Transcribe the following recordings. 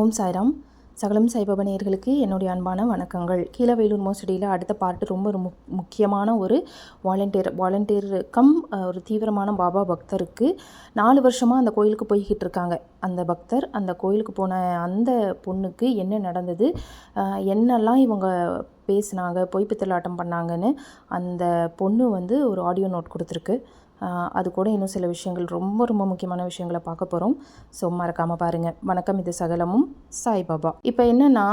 ஓம் சாய்ராம். சகலம் சாய்பாபா நேயர்களுக்கு என்னுடைய அன்பான வணக்கங்கள். கீழவேலூர் மோசடியில் அடுத்த பாட்டு ரொம்ப ரொம்ப முக்கியமான ஒரு வாலண்டியர் வாலண்டியர் கம் ஒரு தீவிரமான பாபா பக்தருக்கு நாலு வருஷமாக அந்த கோயிலுக்கு போய்கிட்டு இருக்காங்க. அந்த பக்தர் அந்த கோயிலுக்கு போன அந்த பொண்ணுக்கு என்ன நடந்தது என்னெல்லாம் இவங்க பேசினாங்க பொய் பித்தலாட்டம் பண்ணாங்கன்னு அந்த பொண்ணு வந்து ஒரு ஆடியோ நோட் கொடுத்துருக்கு. அது கூட இன்னும் சில விஷயங்கள் ரொம்ப ரொம்ப முக்கியமான விஷயங்களை பார்க்க போகிறோம் ஸோ மறக்காமல் பாருங்கள் வணக்கம் இது சகலமும். சாய்பாபா இப்போ என்னென்னா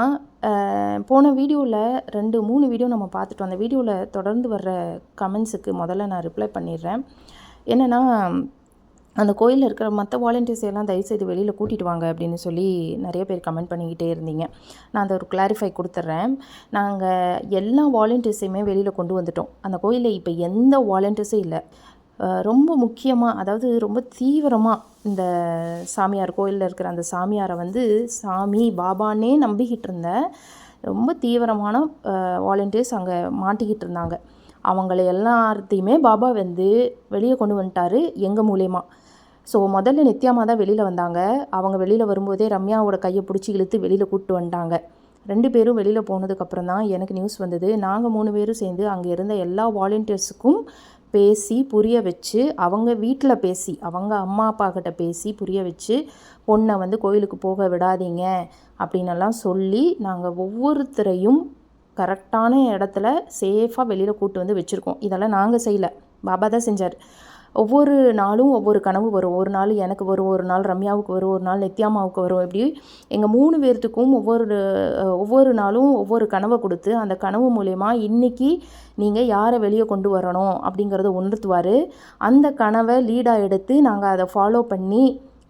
போன வீடியோவில் ரெண்டு மூணு வீடியோ நம்ம பார்த்துட்டோம். அந்த வீடியோவில் தொடர்ந்து வர்ற கமெண்ட்ஸுக்கு முதல்ல நான் ரிப்ளை பண்ணிடுறேன். என்னென்னா அந்த கோயிலில் இருக்கிற மற்ற வாலண்டியர்ஸ் எல்லாம் தயவுசெய்து வெளியில் கூட்டிகிட்டு வாங்க அப்படின்னு சொல்லி நிறைய பேர் கமெண்ட் பண்ணிக்கிட்டே இருந்தீங்க. நான் அதை ஒரு கிளாரிஃபை கொடுத்துட்றேன் நாங்கள் எல்லா வாலண்டியர்ஸையுமே வெளியில் கொண்டு வந்துட்டோம். அந்த கோயிலில் இப்போ எந்த வாலண்டியர்ஸும் இல்லை. ரொம்ப முக்கியமாக அதாவது ரொம்ப தீவிரமாக இந்த சாமியார் கோயிலில் இருக்கிற அந்த சாமியாரை வந்து சாமி பாபான்னே நம்பிக்கிட்டு இருந்தேன் ரொம்ப தீவிரமான வாலண்டியர்ஸ் அங்கே மாட்டிக்கிட்டு இருந்தாங்க. அவங்கள எல்லாத்தையுமே பாபா வந்து வெளியே கொண்டு வந்துட்டாரு எங்கள் மூலயமா. ஸோ முதல்ல நித்யாமா தான் வெளியில் வந்தாங்க. அவங்க வெளியில் வரும்போதே ரம்யாவோட கையை பிடிச்சி இழுத்து வெளியில் கூப்பிட்டு வந்துட்டாங்க. ரெண்டு பேரும் வெளியில் போனதுக்கப்புறம் தான் எனக்கு நியூஸ் வந்தது. நாங்கள் மூணு பேரும் சேர்ந்து அங்கே இருந்த எல்லா வாலண்டியர்ஸுக்கும் பேசி புரிய வச்சு அவங்க வீட்டில் பேசி அவங்க அம்மா அப்பா கிட்ட பேசி புரிய வச்சு பொண்ணை வந்து கோயிலுக்கு போக விடாதீங்க அப்படின்னெல்லாம் சொல்லி நாங்கள் ஒவ்வொருத்தரையும் கரெக்டான இடத்துல சேஃபாக வெளியில் கூட்டு வந்து வச்சுருக்கோம். இதெல்லாம் நாங்கள் செய்யலை. பாபா தான் செஞ்சார். ஒவ்வொரு நாளும் ஒவ்வொரு கனவு வரும். ஒரு நாள் எனக்கு வரும் ஒரு நாள் ரம்யாவுக்கு வரும் ஒரு நாள் நித்யாமாவுக்கு வரும். இப்படி எங்கள் மூணு பேர்த்துக்கும் ஒவ்வொரு ஒவ்வொரு நாளும் ஒவ்வொரு கனவை கொடுத்து அந்த கனவு மூலயமா இன்னைக்கு நீங்கள் யாரை வெளியே கொண்டு வரணும் அப்படிங்கிறத உணர்த்துவார். அந்த கனவை லீடாக எடுத்து நாங்கள் அதை ஃபாலோ பண்ணி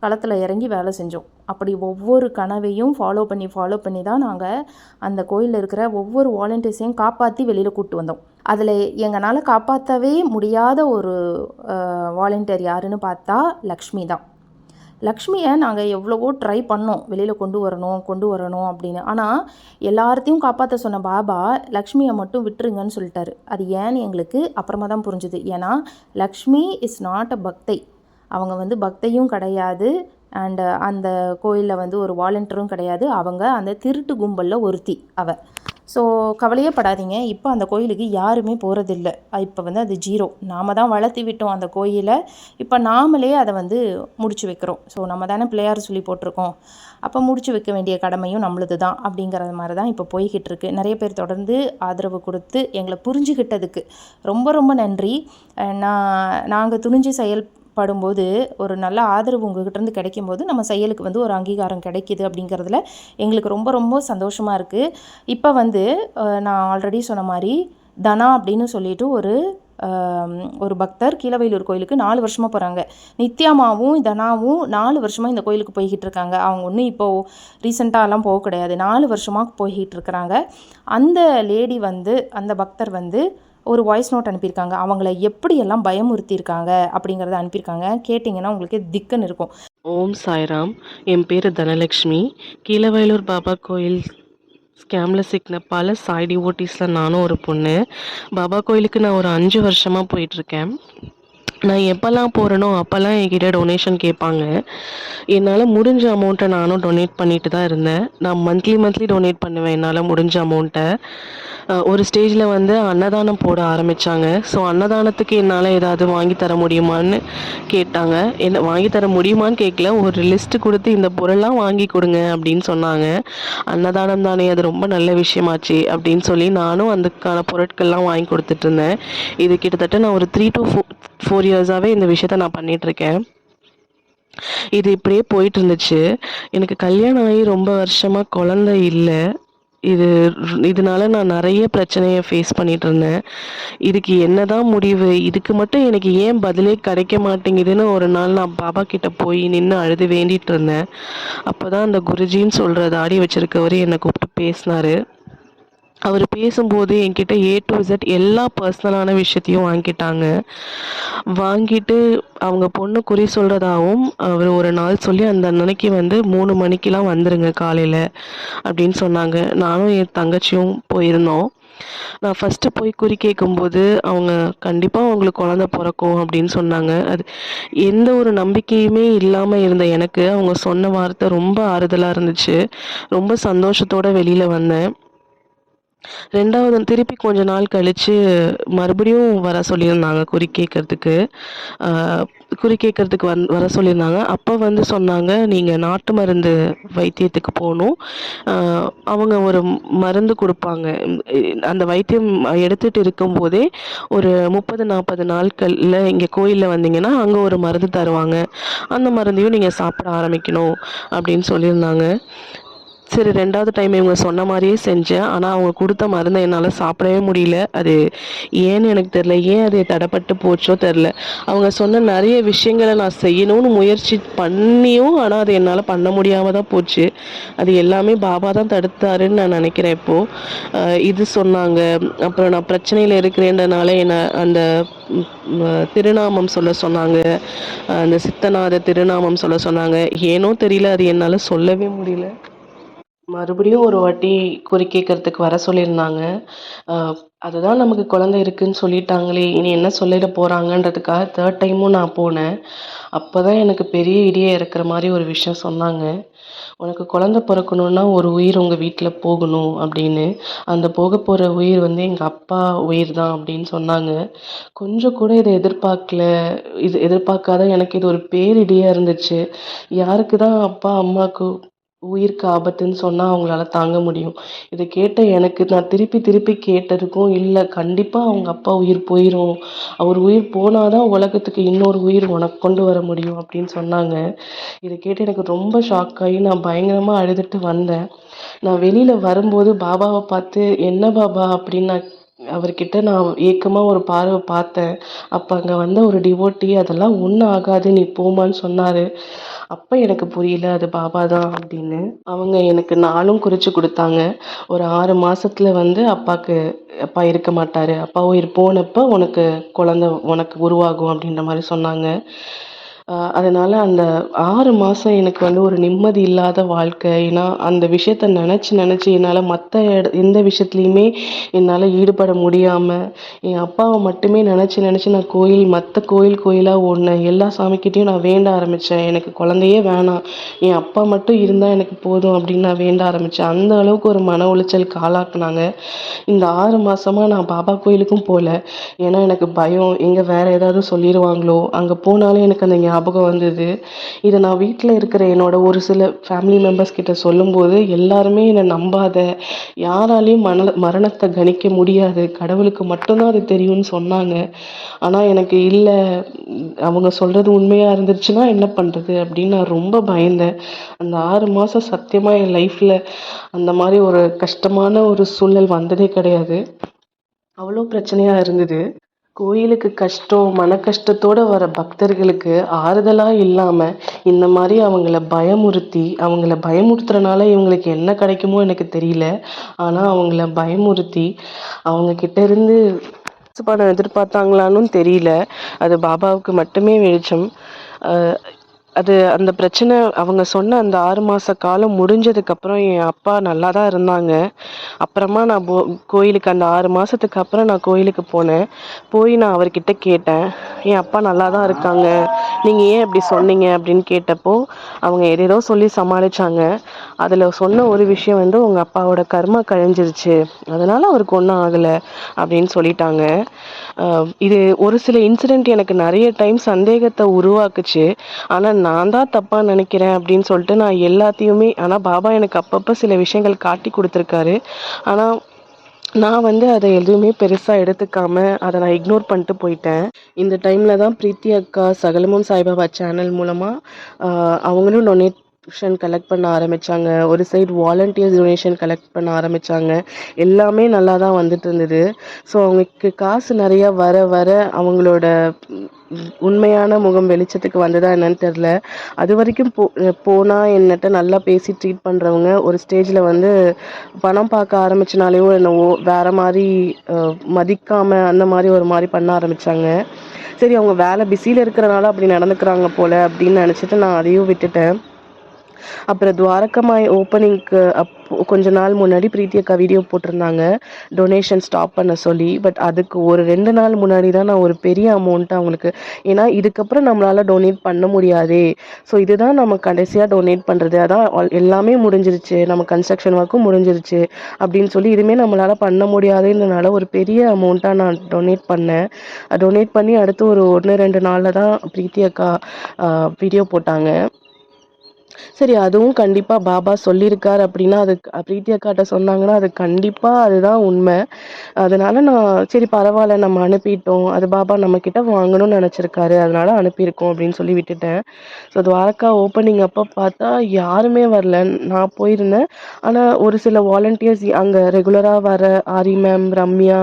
களத்தில் இறங்கி வேலை செஞ்சோம். அப்படி ஒவ்வொரு கனவையும் ஃபாலோ பண்ணி ஃபாலோ பண்ணி தான் நாங்கள் அந்த கோயிலில் இருக்கிற ஒவ்வொரு வாலண்டியர்ஸையும் காப்பாற்றி வெளியில் கூப்பிட்டு வந்தோம். அதில் எங்களால் காப்பாற்றவே முடியாத ஒரு வாலண்டியர் யாருன்னு பார்த்தா லக்ஷ்மி தான். லக்ஷ்மியை நாங்கள் எவ்வளவோ ட்ரை பண்ணோம். வெளியில் கொண்டு வரணும் கொண்டு வரணும் அப்படின்னு. ஆனால் எல்லார்த்தையும் காப்பாற்ற சொன்ன பாபா லக்ஷ்மியை மட்டும் விட்டுருங்கன்னு சொல்லிட்டாரு. அது ஏன்னு எங்களுக்கு அப்புறமா தான் புரிஞ்சுது. ஏன்னா லக்ஷ்மி இஸ் நாட் அ பக்தை. அவங்க வந்து பக்தையும் கிடையாது. அண்டு uh, அந்த கோயிலில் வந்து ஒரு வாலண்டியரும் கிடையாது. அவங்க அந்த திருட்டு கும்பலில் ஒருத்தி அவ. ஸோ கவலையே படாதீங்க. இப்போ அந்த கோயிலுக்கு யாருமே போகிறதில்ல இப்போ வந்து அது ஜீரோ. நாம தான் வளர்த்தி விட்டோம் அந்த கோயிலை. இப்போ நாமளே அதை வந்து முடிச்சு வைக்கிறோம். ஸோ நம்ம தானே பிள்ளையார் சொல்லி போட்டிருக்கோம். அப்போ முடிச்சு வைக்க வேண்டிய கடமையும் நம்மளது தான் அப்படிங்கிறது மாதிரி தான் இப்போ போய்கிட்டு இருக்கு. நிறைய பேர் தொடர்ந்து ஆதரவு கொடுத்து எங்களை புரிஞ்சுக்கிட்டதுக்கு ரொம்ப ரொம்ப நன்றி. நான் நாங்கள் துணிஞ்சு செயல் படும்போது ஒரு நல்ல ஆதரவு உங்ககிட்ட கிடைக்கும் கிடைக்கும்போது நம்ம செயலுக்கு வந்து ஒரு அங்கீகாரம் கிடைக்கிது அப்படிங்கிறதுல எங்களுக்கு ரொம்ப ரொம்ப சந்தோஷமாக இருக்குது இப்போ வந்து நான் ஆல்ரெடி சொன்ன மாதிரி தனா அப்படின்னு சொல்லிட்டு ஒரு ஒரு பக்தர் கீழவேலூர் கோயிலுக்கு நாலு வருஷமாக போகிறாங்க நித்யாமாவும் தனாவும் நாலு வருஷமாக இந்த கோயிலுக்கு போய்கிட்டு இருக்காங்க. அவங்க ஒன்றும் இப்போது ரீசெண்டாலாம் போக கிடையாது. நாலு வருஷமாக போய்கிட்டு இருக்கிறாங்க. அந்த லேடி வந்து அந்த பக்தர் வந்து ஒரு வாய்ஸ் நோட் அனுப்பியிருக்காங்க. அவங்கள எப்படியெல்லாம் பயமுறுத்தியிருக்காங்க அப்படிங்கிறத அனுப்பியிருக்காங்க. கேட்டிங்கன்னா உங்களுக்கு திக்குன்னு இருக்கும். ஓம் சாய்ராம். என் பேர் தனலக்ஷ்மி. கீழவயலூர் பாபா கோயில் ஸ்கேமில் சிக்கின பல சாய் டிவோட்டிஸில் நானும் ஒரு பொண்ணு. பாபா கோயிலுக்கு நான் ஒரு அஞ்சு வருஷமாக போயிட்டுருக்கேன் நான் எப்போல்லாம் போகிறேனோ அப்போல்லாம் என்கிட்ட டொனேஷன் கேட்பாங்க. என்னால் முடிஞ்ச அமௌண்ட்டை நானும் டொனேட் பண்ணிட்டு தான் இருந்தேன். நான் மந்த்லி மந்த்லி டொனேட் பண்ணுவேன் என்னால் முடிஞ்ச அமௌண்ட்டை ஒரு ஸ்டேஜில் வந்து அன்னதானம் போட ஆரம்பித்தாங்க ஸோ அன்னதானத்துக்கு என்னால் ஏதாவது வாங்கி தர முடியுமான்னு கேட்டாங்க. என்ன வாங்கி தர முடியுமான்னு கேட்கல ஒரு லிஸ்ட்டு கொடுத்து இந்த பொருள்லாம் வாங்கி கொடுங்க அப்படின்னு சொன்னாங்க. அன்னதானம் தானே அது ரொம்ப நல்ல விஷயமாச்சு அப்படின்னு சொல்லி நானும் அதுக்கான பொருட்கள்லாம் வாங்கி கொடுத்துட்டு இருந்தேன். இது கிட்டத்தட்ட நான் ஒரு த்ரீ டு ஃபோர் ஃபோர் இயர்ஸாகவே இந்த விஷயத்த நான் பண்ணிகிட்ருக்கேன் இது இப்படியே போயிட்டு இருந்துச்சு எனக்கு கல்யாணம் ஆகி ரொம்ப வருஷமாக குழந்தை இல்லை. இது இதனால நான் நிறைய பிரச்சனையை ஃபேஸ் பண்ணிட்டு இருந்தேன் இதுக்கு என்னதான் முடிவு? இதுக்கு மட்டும் எனக்கு ஏன் பதிலே கிடைக்க மாட்டேங்குதுன்னு ஒரு நாள் நான் பாபா கிட்ட போய் நின்று அழுது வேண்டிட்டு இருந்தேன் அப்போதான் அந்த குருஜின்னு சொல்ற தாடி வச்சிருக்கவர் என்னை கூப்பிட்டு பேசினாரு. அவர் பேசும்போது என்கிட்ட ஏ டு இசட் எல்லா பர்சனலான விஷயத்தையும் வாங்கிட்டாங்க. வாங்கிட்டு அவங்க பொண்ணு குறி சொல்கிறதாவும் அவர் ஒரு நாள் சொல்லி அந்த அன்னைக்கு வந்து மூணு மணிக்கெலாம் வந்துருங்க காலையில் அப்படின்னு சொன்னாங்க. நானும் என் தங்கச்சியும் போயிருந்தோம். நான் ஃபஸ்ட்டு போய் குறி கேட்கும்போது அவங்க கண்டிப்பாக அவங்களுக்கு குழந்த பிறக்கும் அப்படின்னு சொன்னாங்க. அது எந்த ஒரு நம்பிக்கையுமே இல்லாமல் இருந்த எனக்கு அவங்க சொன்ன வார்த்தை ரொம்ப ஆறுதலாக இருந்துச்சு. ரொம்ப சந்தோஷத்தோடு வெளியில் வந்தேன். ரெண்டாவது திருப்பி கொஞ்ச நாள் கழித்து மறுபடியும் வர சொல்லியிருந்தாங்க குறி கேட்கறதுக்கு. குறி கேட்கறதுக்கு வந் வர சொல்லியிருந்தாங்க. அப்போ வந்து சொன்னாங்க நீங்கள் நாட்டு மருந்து வைத்தியத்துக்கு போகணும். அவங்க ஒரு மருந்து கொடுப்பாங்க. அந்த வைத்தியம் எடுத்துகிட்டு இருக்கும்போதே ஒரு முப்பது நாற்பது நாட்களில் இங்கே கோயிலில் வந்தீங்கன்னா அங்கே ஒரு மருந்து தருவாங்க. அந்த மருந்தையும் நீங்கள் சாப்பிட ஆரம்பிக்கணும் அப்படின்னு சொல்லியிருந்தாங்க. சரி ரெண்டாவது டைம் இவங்க சொன்ன மாதிரியே செஞ்சேன். ஆனால் அவங்க கொடுத்த மருந்தை என்னால் சாப்பிடவே முடியல. அது ஏன்னு எனக்கு தெரில ஏன் அது தடைப்பட்டு போச்சோ தெரில அவங்க சொன்ன நிறைய விஷயங்களை நான் செய்யணும்னு முயற்சி பண்ணியும் ஆனால் அது என்னால் பண்ண முடியாமல் தான் போச்சு. அது எல்லாமே பாபா தான் தடுத்தாருன்னு நான் நினைக்கிறேன் இப்போது இது சொன்னாங்க. அப்புறம் நான் பிரச்சனையில் இருக்கிறேன்றனால என்னை அந்த திருநாமம் சொல்ல சொன்னாங்க. அந்த சித்தநாத திருநாமம் சொல்ல சொன்னாங்க. ஏனோ தெரியல அது என்னால் சொல்லவே முடியல. மறுபடியும் ஒரு வாட்டி குறி கேட்கறதுக்கு வர சொல்லியிருந்தாங்க. அதுதான் நமக்கு குழந்தை இருக்குன்னு சொல்லிட்டாங்களே இனி என்ன சொல்லிட போகிறாங்கன்றதுக்காக தேர்ட் டைமும் நான் போனேன். அப்போ தான் எனக்கு பெரிய இடியே இருக்கிற மாதிரி ஒரு விஷயம் சொன்னாங்க. உனக்கு குழந்தை பிறக்கணுன்னா ஒரு உயிர் உங்கள் வீட்டில் போகணும் அப்படின்னு. அந்த போக போகிற உயிர் வந்து எங்கள் அப்பா உயிர் தான் அப்படின்னு சொன்னாங்க. கொஞ்சம் கூட இதை எதிர்பார்க்கல இது எதிர்பார்க்காத எனக்கு இது ஒரு பேரிடியாக இருந்துச்சு. யாருக்கு தான் அப்பா அம்மாவுக்கு உயிருக்கு ஆபத்துன்னு சொன்னால் அவங்களால தாங்க முடியும். இதை கேட்ட எனக்கு நான் திருப்பி திருப்பி கேட்டதுக்கும் இல்லை கண்டிப்பாக அவங்க அப்பா உயிர் போயிடும் அவர் உயிர் போனால் தான் உலகத்துக்கு இன்னொரு உயிர் உனக்கு கொண்டு வர முடியும் அப்படின்னு சொன்னாங்க. இதை கேட்டு எனக்கு ரொம்ப ஷாக் ஆகி நான் பயங்கரமாக அழுதுட்டு வந்தேன். நான் வெளியில் வரும்போது பாபாவை பார்த்து என்ன பாபா? அப்படின்னு நான் அவர்கிட்ட நான் ஏக்கமாக ஒரு பார்வை பார்த்தேன். அப்போ அங்கே வந்த ஒரு டிவோட்டி அதெல்லாம் ஒன்றும் ஆகாது நீ போமான்னு சொன்னார். அப்போ எனக்கு புரியல அது பாபா தான் அப்படின்னு அவங்க எனக்கு நாளும் குறித்து கொடுத்தாங்க. ஒரு ஆறு மாதத்தில் வந்து அப்பாவுக்கு அப்பா இருக்க மாட்டார். அப்பா உயிர் போனப்போ உனக்கு குழந்த உனக்கு உருவாகும் அப்படின்ற மாதிரி சொன்னாங்க. அதனால அந்த ஆறு மாதம் எனக்கு வந்து ஒரு நிம்மதி இல்லாத வாழ்க்கை. ஏன்னா அந்த விஷயத்த நினச்சி நினச்சி என்னால் மற்ற இட எந்த விஷயத்துலையுமே என்னால் ஈடுபட முடியாமல் என் அப்பாவை மட்டுமே நினச்சி நினச்சி நான் கோயில் மற்ற கோயில் கோயிலாக ஓடினேன் எல்லா சாமிக்கிட்டேயும் நான் வேண்ட ஆரம்பித்தேன் எனக்கு குழந்தையே வேணாம். என் அப்பா மட்டும் இருந்தால் எனக்கு போதும் அப்படின்னு நான் வேண்ட ஆரம்பித்தேன் அந்த அளவுக்கு ஒரு மன உளைச்சலுக்கு ஆளாக்குனாங்க இந்த ஆறு மாதமாக நான் பாபா கோயிலுக்கும் போகல ஏன்னா எனக்கு பயம். எங்கே வேறு ஏதாவது சொல்லிடுவாங்களோ அங்கே போனாலும் எனக்கு அந்த ஞாபகம் ஞாபகம் வந்தது. இதை நான் வீட்டில் இருக்கிற என்னோட ஒரு சில ஃபேமிலி மெம்பர்ஸ் கிட்ட சொல்லும்போது எல்லாருமே என்னை நம்பாத யாராலையும் மன மரணத்தை கணிக்க முடியாது. கடவுளுக்கு மட்டும்தான் அது தெரியும்னு சொன்னாங்க. ஆனால் எனக்கு இல்லை அவங்க சொல்கிறது உண்மையாக இருந்துருச்சுன்னா என்ன பண்ணுறது அப்படின்னு நான் ரொம்ப பயந்தேன். அந்த ஆறு மாதம் சத்தியமாக என் லைஃப்பில் அந்த மாதிரி ஒரு கஷ்டமான ஒரு சூழல் வந்ததே கிடையாது. அவ்வளோ பிரச்சனையாக இருந்தது. கோயிலுக்கு கஷ்டம் மன கஷ்டத்தோடு வர பக்தர்களுக்கு ஆறுதலாக இல்லாமல் இந்த மாதிரி அவங்கள பயமுறுத்தி அவங்கள பயமுறுத்துறனால இவங்களுக்கு என்ன கிடைக்குமோ எனக்கு தெரியல. ஆனால் அவங்கள பயமுறுத்தி அவங்க கிட்டேருந்து பணம் எதிர்பார்த்தாங்களான்னு தெரியல. அது பாபாவுக்கு மட்டுமே வெளிச்சம். அது அந்த பிரச்சனை அவங்க சொன்ன அந்த ஆறு மாத காலம் முடிஞ்சதுக்கப்புறம் என் அப்பா நல்லா தான் இருந்தாங்க. அப்புறமா நான் போ கோயிலுக்கு அந்த ஆறு மாதத்துக்கு அப்புறம் நான் கோயிலுக்கு போனேன். போய் நான் அவர்கிட்ட கேட்டேன் என் அப்பா நல்லா தான் இருக்காங்க. நீங்கள் ஏன் இப்படி சொன்னீங்க? அப்படின்னு கேட்டப்போ அவங்க ஏதேதோ சொல்லி சமாளிச்சாங்க. அதில் சொன்ன ஒரு விஷயம் வந்து உங்கள் அப்பாவோட கர்மா கழிஞ்சிருச்சு அதனால அவருக்கு ஒன்றும் ஆகலை. அப்படின்னு சொல்லிட்டாங்க. இது ஒரு சில இன்சிடெண்ட் எனக்கு நிறைய டைம் சந்தேகத்தை உருவாக்குச்சு. ஆனால் நான் தான் தப்பாக நினைக்கிறேன் அப்படின்னு சொல்லிட்டு நான் எல்லாத்தையுமே ஆனால் பாபா எனக்கு அப்பப்போ சில விஷயங்கள் காட்டி கொடுத்துருக்காரு. ஆனால் நான் வந்து அதை எதுவுமே பெருசாக எடுத்துக்காம அதை நான் இக்னோர் பண்ணிட்டு போயிட்டேன். இந்த டைமில் தான் பிரீத்தி அக்கா சகலமும் சாய்பாபா சேனல் மூலமாக அவங்களும் டொனேஷன் கலெக்ட் பண்ண ஆரம்பித்தாங்க ஒரு சைடு வாலண்டியர்ஸ் டொனேஷன் கலெக்ட் பண்ண ஆரம்பித்தாங்க எல்லாமே நல்லா தான் வந்துட்டு இருந்தது ஸோ அவங்களுக்கு காசு நிறையா வர வர அவங்களோட உண்மையான முகம் வெளிச்சத்துக்கு வந்ததா என்னன்னு தெரில அது வரைக்கும் போ போனால் என்னட்ட நல்லா பேசி ட்ரீட் பண்ணுறவங்க ஒரு ஸ்டேஜில் வந்து பணம் பார்க்க ஆரம்பிச்சனாலேயோ என்னவோ வேறு மாதிரி மதிக்காமல் அந்த மாதிரி ஒரு மாதிரி பண்ண ஆரம்பித்தாங்க சரி அவங்க வேலை பிஸியில் இருக்கிறனால அப்படி நடந்துக்கிறாங்க போல் அப்படின்னு நினச்சிட்டு நான் அதையும் விட்டுட்டேன். அப்புறம் துவாரகமாய் ஓப்பனிங்க்கு அப் கொஞ்ச நாள் முன்னாடி பிரீத்தி அக்கா வீடியோ போட்டிருந்தாங்க. டொனேஷன் ஸ்டாப் பண்ண சொல்லி பட் அதுக்கு ஒரு ரெண்டு நாள் முன்னாடி தான் நான் ஒரு பெரிய அமௌண்ட் அவங்களுக்கு ஏன்னா இதுக்கப்புறம் நம்மளால் டொனேட் பண்ண முடியாதே. ஸோ இதுதான் நம்ம கடைசியாக டொனேட் பண்ணுறது அதான் எல்லாமே முடிஞ்சிருச்சு. நம்ம கன்ஸ்ட்ரக்ஷன் ஒர்க்கும் முடிஞ்சிருச்சு அப்படின்னு சொல்லி இதுவுமே நம்மளால் பண்ண முடியாதுன்றனால ஒரு பெரிய அமௌண்ட்டாக நான் டொனேட் பண்ணேன். டொனேட் பண்ணி அடுத்து ஒரு ஒன்று ரெண்டு நாளில் தான் பிரீத்தி அக்கா வீடியோ போட்டாங்க. சரி அதுவும் கண்டிப்பாக பாபா சொல்லியிருக்கார் அப்படின்னா அது பிரீத்தி அக்காட்ட சொன்னாங்கன்னா அது கண்டிப்பாக அதுதான் உண்மை. அதனால நான் சரி பரவாயில்ல நம்ம அனுப்பிட்டோம். அது பாபா நம்மக்கிட்ட வாங்கணும்னு நினச்சிருக்காரு. அதனால அனுப்பியிருக்கோம் அப்படின்னு சொல்லி விட்டுட்டேன். ஸோ துவாரகா ஓப்பனிங் அப்போ பார்த்தா யாருமே வரல. நான் போயிருந்தேன். ஆனால் ஒரு சில வாலண்டியர்ஸ் அங்கே ரெகுலராக வர ஆரி மேம் ரம்யா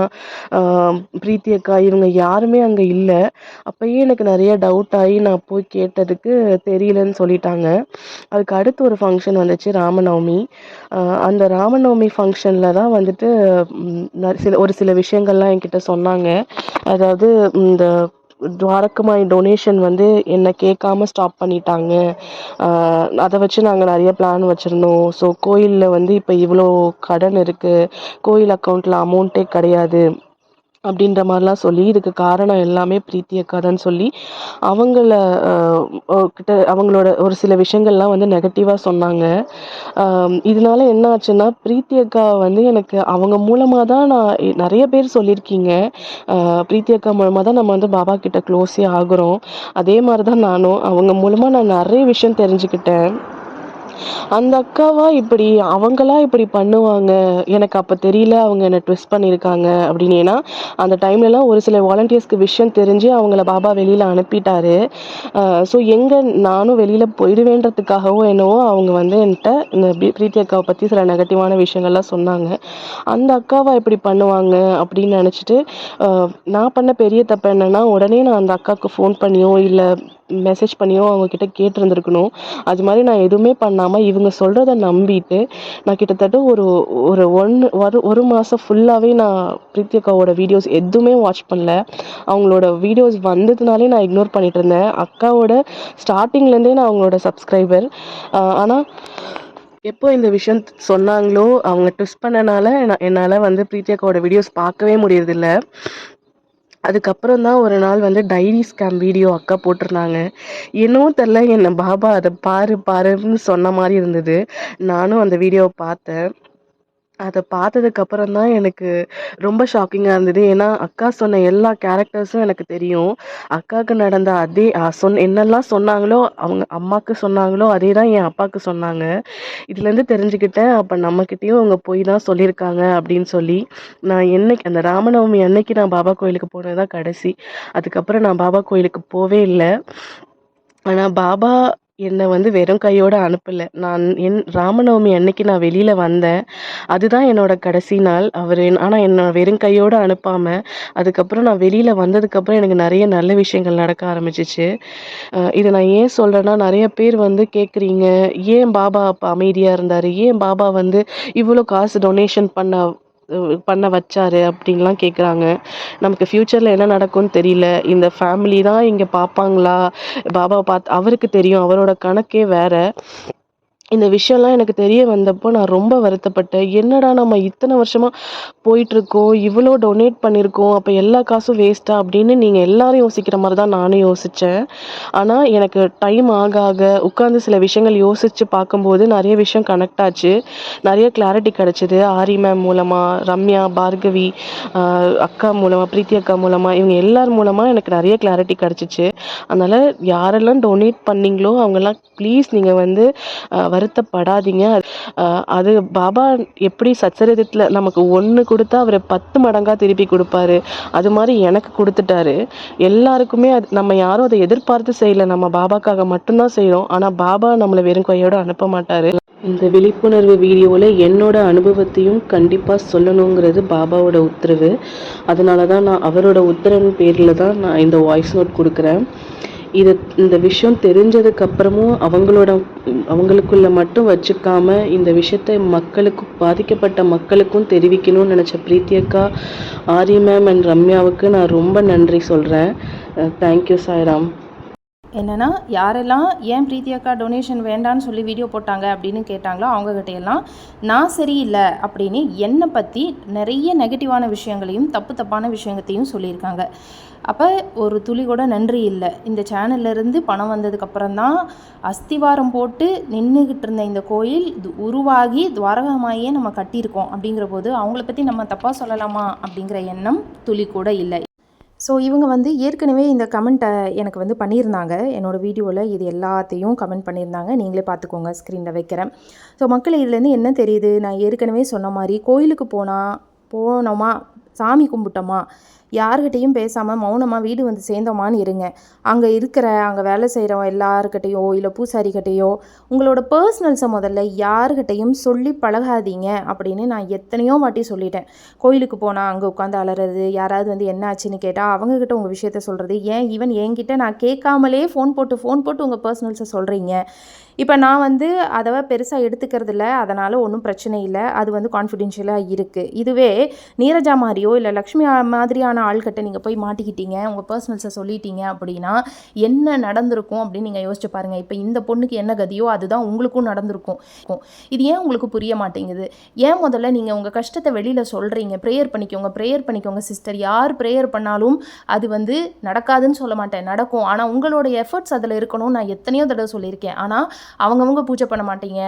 ஆஹ் பிரீத்தி அக்கா இவங்க யாருமே அங்கே இல்லை. அப்போயே எனக்கு நிறைய டவுட் ஆகி நான் போய் கேட்டதுக்கு தெரியலன்னு சொல்லிட்டாங்க. அதுக்கு அடுத்து ஒரு ஃபங்க்ஷன் வந்துச்சு ராமநவமி. அந்த ராமநவமி ஃபங்க்ஷனில் தான் வந்துட்டு சில ஒரு சில விஷயங்கள்லாம் என்கிட்ட சொன்னாங்க. அதாவது இந்த துவாரகமாய் டொனேஷன் வந்து என்னை கேட்காம ஸ்டாப் பண்ணிட்டாங்க. அதை வச்சு நாங்கள் நிறைய பிளான் வச்சுருந்தோம். ஸோ கோயிலில் வந்து இப்போ இவ்வளோ கடன் இருக்குது கோயில் அக்கௌண்ட்டில் அமௌண்ட்டே கிடையாது. அப்படின்ற மாதிரிலாம் சொல்லி இதுக்கு காரணம் எல்லாமே பிரீத்தி அக்கா தான் சொல்லி அவங்கள கிட்ட அவங்களோட ஒரு சில விஷயங்கள்லாம் வந்து நெகட்டிவாக சொன்னாங்க. இதனால என்ன ஆச்சுன்னா பிரீத்தி அக்கா வந்து எனக்கு அவங்க மூலமாக தான் நான் நிறைய பேர் சொல்லியிருக்கீங்க. பிரீத்தி அக்கா மூலமாக தான் நம்ம வந்து பாபா கிட்ட க்ளோஸே ஆகுறோம். அதே மாதிரி தான் நானும் அவங்க மூலமாக நான் நிறைய விஷயம் தெரிஞ்சுக்கிட்டேன். அந்த அக்காவா இப்படி அவங்களா இப்படி பண்ணுவாங்க? எனக்கு அப்போ தெரியல அவங்க என்னை ட்விஸ்ட் பண்ணியிருக்காங்க அப்படின்னு ஏன்னா அந்த டைம்லலாம் ஒரு சில வாலண்டியர்ஸ்க்கு விஷயம் தெரிஞ்சு அவங்கள பாபா வெளியில் அனுப்பிட்டாரு. ஸோ எங்கே நானும் வெளியில் போயிடுவேன்றதுக்காகவோ என்னவோ அவங்க வந்து என்கிட்ட இந்த பிரீத்தி அக்காவை பற்றி சில நெகட்டிவான விஷயங்கள்லாம் சொன்னாங்க. அந்த அக்காவா இப்படி பண்ணுவாங்க அப்படின்னு நினச்சிட்டு நான் பண்ண பெரிய தப்பு என்னன்னா உடனே நான் அந்த அக்காவுக்கு ஃபோன் பண்ணியோ இல்லை மெசேஜ் பண்ணியோ அவங்கக்கிட்ட கேட்டிருந்துருக்கணும். அது மாதிரி நான் எதுவுமே பண்ணாமல் இவங்க சொல்கிறத நம்பிட்டு நான் கிட்டத்தட்ட ஒரு ஒரு ஒன்று ஒரு ஒரு மாதம் ஃபுல்லாகவே நான் பிரீத்தி அக்காவோட வீடியோஸ் எதுவுமே வாட்ச் பண்ணல. அவங்களோட வீடியோஸ் வந்ததுனாலே நான் இக்னோர் பண்ணிகிட்டு இருந்தேன். அக்காவோட ஸ்டார்டிங்லேருந்தே நான் அவங்களோட சப்ஸ்கிரைபர் ஆனால் எப்போ இந்த விஷயம் சொன்னாங்களோ அவங்க ட்விஸ்ட் பண்ணனால என்னால் வந்து பிரீத்தி அக்காவோட வீடியோஸ் பார்க்கவே முடியறதில்ல. அதுக்கப்புறம் தான் ஒரு நாள் வந்து டைரி ஸ்கேம் வீடியோ அக்கா போட்டிருந்தாங்க. என்னவோ தெரில என்னை பாபா அதை பாரு பாருன்னு சொன்ன மாதிரி இருந்தது. நானும் அந்த வீடியோவை பார்த்தேன். அதை பார்த்ததுக்கு அப்புறம் தான் எனக்கு ரொம்ப ஷாக்கிங்காக இருந்தது. ஏன்னா அக்கா சொன்ன எல்லா கேரக்டர்ஸும் எனக்கு தெரியும். அக்காவுக்கு நடந்த அதே சொன் என்னெல்லாம் சொன்னாங்களோ அவங்க அம்மாவுக்கு சொன்னாங்களோ அதே தான் என் அப்பாவுக்கு சொன்னாங்க. இதுலேருந்து தெரிஞ்சுக்கிட்டேன். அப்போ நம்மக்கிட்டேயும் அவங்க போய் தான் சொல்லியிருக்காங்க அப்படின்னு சொல்லி நான் என்னைக்கு அந்த ராமநவமி அன்னைக்கு நான் பாபா கோயிலுக்கு போனது தான் கடைசி. அதுக்கப்புறம் நான் பாபா கோயிலுக்கு போவே இல்லை. ஆனால் பாபா என்னை வந்து வெறும் கையோடு அனுப்பலை. நான் என் ராமநவமி அன்னைக்கு நான் வெளியில் வந்தேன். அதுதான் என்னோட கடைசி நாள். அவர் ஆனால் என்னை வெறும் கையோடு அனுப்பாமல் அதுக்கப்புறம் நான் வெளியில் வந்ததுக்கப்புறம் எனக்கு நிறைய நல்ல விஷயங்கள் நடக்க ஆரம்பிச்சிச்சு. இதை நான் ஏன் சொல்கிறேன்னா நிறைய பேர் வந்து கேட்குறீங்க ஏன் பாபா அப்போ அமைதியாக இருந்தார்? ஏன் பாபா வந்து இவ்வளோ காசு டொனேஷன் பண்ண பண்ண வச்சாரு அப்படின்லாம் கேட்குறாங்க நமக்கு ஃப்யூச்சரில் என்ன நடக்கும்னு தெரியல. இந்த ஃபேமிலி தான் இங்கே பார்ப்பாங்களா பாபாவை பார்த்து அவருக்கு தெரியும். அவரோட கணக்கே வேற. இந்த விஷயம்லாம் எனக்கு தெரிய வந்தப்போ நான் ரொம்ப வருத்தப்பட்டேன். என்னடா நம்ம இத்தனை வருஷமா போயிட்டு இருக்கோம் இவ்வளோ டொனேட் பண்ணியிருக்கோம் அப்போ எல்லா காசும் வேஸ்ட்டா அப்படின்னு நீங்கள் எல்லாரும் யோசிக்கிற மாதிரி தான் நானும் யோசித்தேன் ஆனால் எனக்கு டைம் ஆக ஆக உட்காந்து சில விஷயங்கள் யோசித்து பார்க்கும்போது நிறைய விஷயம் கனெக்ட் ஆச்சு. நிறைய கிளாரிட்டி கிடச்சிது. ஆரி மேம் மூலமாக ரம்யா பார்கவி அக்கா மூலமாக பிரீத்தி அக்கா மூலமாக இவங்க எல்லார் மூலமாக எனக்கு நிறைய கிளாரிட்டி கிடச்சிச்சு. அதனால் யாரெல்லாம் டொனேட் பண்ணிங்களோ அவங்கெல்லாம் ப்ளீஸ் நீங்கள் வந்து வருத்தப்படாதீங்க. அது பாபா எப்படி சச்சரிதத்தில் நமக்கு ஒன்று கொடுத்தா அவர் பத்து மடங்காக திருப்பி கொடுப்பாரு. அது மாதிரி எனக்கு கொடுத்துட்டாரு. எல்லாருக்குமே அது நம்ம யாரும் அதை எதிர்பார்த்து செய்யலை. நம்ம பாபாக்காக மட்டும்தான் செய்கிறோம் ஆனால் பாபா நம்மளை வெறும் கையோடு அனுப்ப மாட்டார். இந்த விழிப்புணர்வு வீடியோவில் என்னோட அனுபவத்தையும் கண்டிப்பாக சொல்லணுங்கிறது பாபாவோட உத்தரவு. அதனால தான் நான் அவரோட உத்தரவின் பேரில் தான் நான் இந்த வாய்ஸ் நோட் கொடுக்குறேன். இது இந்த விஷயம் தெரிஞ்சதுக்கு அப்புறமும் அவங்களோட அவங்களுக்குள்ள மட்டும் வச்சுக்காம இந்த விஷயத்தை மக்களுக்கு பாதிக்கப்பட்ட மக்களுக்கும் தெரிவிக்கணும்னு நினச்ச பிரீத்தி அக்கா ஆரிய மேம் அண்ட் ரம்யாவுக்கு நான் ரொம்ப நன்றி சொல்கிறேன் தேங்க்யூ சாய்ராம். என்னென்னா யாரெல்லாம் ஏன் பிரீத்தி அக்கா டொனேஷன் வேண்டான்னு சொல்லி வீடியோ போட்டாங்க அப்படின்னு கேட்டாங்களோ அவங்ககிட்ட நான் சரியில்லை அப்படின்னு என்னை பற்றி நிறைய நெகட்டிவான விஷயங்களையும் தப்பு தப்பான விஷயங்கத்தையும் சொல்லியிருக்காங்க. அப்போ ஒரு துளி கூட நன்றி இல்லை. இந்த சேனல்ல இருந்து பணம் வந்ததுக்கப்புறம் தான் அஸ்திவாரம் போட்டு நின்றுக்கிட்டு இருந்த இந்த கோயில் உருவாகி துவாரகமாயே நம்ம கட்டியிருக்கோம் அப்படிங்கிற போது அவங்கள பற்றி நம்ம தப்பாக சொல்லலாமா அப்படிங்கிற எண்ணம் துளி கூட இல்லை. ஸோ இவங்க வந்து ஏற்கனவே இந்த கமெண்ட்டை எனக்கு வந்து பண்ணியிருந்தாங்க. என்னோடய வீடியோவில் இது எல்லாத்தையும் கமெண்ட் பண்ணியிருந்தாங்க. நீங்களே பார்த்துக்கோங்க ஸ்க்ரீனில் வைக்கிறேன். ஸோ மக்கள் இதுலேருந்து என்ன தெரியுது? நான் ஏற்கனவே சொன்ன மாதிரி கோயிலுக்கு போனால் போனோமா? சாமி கும்பிட்டோமா? யாருக்கிட்டேயும் பேசாமல் மௌனமாக வீடு வந்து சேர்ந்தோமான்னு இருங்க. அங்கே இருக்கிற அங்கே வேலை செய்கிறவங்க எல்லாருக்கிட்டேயோ இல்லை பூசாரிக்கிட்டேயோ உங்களோட பர்சனல்ஸை முதல்ல யாருக்கிட்டையும் சொல்லி பழகாதீங்க அப்படின்னு நான் எத்தனையோ வாட்டி சொல்லிட்டேன். கோயிலுக்கு போனால் அங்கே உட்காந்து அலறது யாராவது வந்து என்ன ஆச்சுன்னு கேட்டால் அவங்கக்கிட்ட உங்கள் விஷயத்த சொல்கிறது ஏன் ஈவன் என்கிட்ட நான் கேட்காமலே ஃபோன் போட்டு ஃபோன் போட்டு உங்கள் பர்சனல்ஸை சொல்கிறீங்க இப்போ நான் வந்து அதை பெருசாக எடுத்துக்கிறது இல்லை. அதனால் ஒன்றும் பிரச்சனை இல்லை. அது வந்து கான்ஃபிடென்ஷியலாக இருக்குது இதுவே நீரஜா மாதிரியோ இல்லை லக்ஷ்மி மாதிரியான மாதிரியான ஆள்கிட்ட நீங்கள் போய் மாட்டிக்கிட்டீங்க உங்கள் பர்சனல்ஸை சொல்லிட்டீங்க அப்படின்னா என்ன நடந்திருக்கும் அப்படின்னு நீங்கள் யோசிச்சு பாருங்கள் இப்போ இந்த பொண்ணுக்கு என்ன கதியோ அதுதான் உங்களுக்கும் நடந்திருக்கும். இது ஏன் உங்களுக்கு புரிய மாட்டேங்குது? ஏன் முதல்ல நீங்கள் உங்கள் கஷ்டத்தை வெளியில் சொல்கிறீங்க ப்ரேயர் பண்ணிக்கோங்க ப்ரேயர் பண்ணிக்கோங்க சிஸ்டர் யார் ப்ரேயர் பண்ணாலும் அது வந்து நடக்காதுன்னு சொல்ல மாட்டேன். நடக்கும். ஆனால் உங்களோட எஃபர்ட்ஸ் அதில் இருக்கணும் நான் எத்தனையோ தடவை சொல்லியிருக்கேன். ஆனால் அவங்கவுங்க பூஜை பண்ண மாட்டீங்க.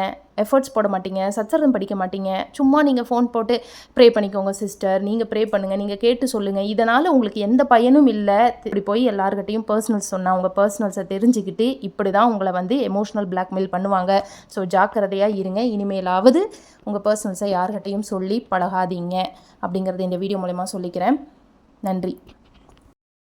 எஃபர்ட்ஸ் போட மாட்டீங்க சச்சரதம் படிக்க மாட்டீங்க. சும்மா நீங்கள் ஃபோன் போட்டு ப்ரே பண்ணிக்கோங்க சிஸ்டர் நீங்கள் ப்ரே பண்ணுங்கள் நீங்கள் கேட்டு சொல்லுங்கள் இதனால் உங்களுக்கு எந்த பயனும் இல்லை. இப்படி போய் எல்லாருக்கிட்டையும் பர்சனல்ஸ் சொன்னால் உங்கள் பர்சனல்ஸை தெரிஞ்சுக்கிட்டு இப்படி தான் உங்களை வந்து எமோஷ்னல் பிளாக்மெயில் பண்ணுவாங்க. ஸோ ஜாக்கிரதையாக இருங்க. இனிமேலாவது உங்கள் பர்சனல்ஸை யார்கிட்டையும் சொல்லி பழகாதீங்க. அப்படிங்கிறது இந்த வீடியோ மூலயமா சொல்லிக்கிறேன். நன்றி.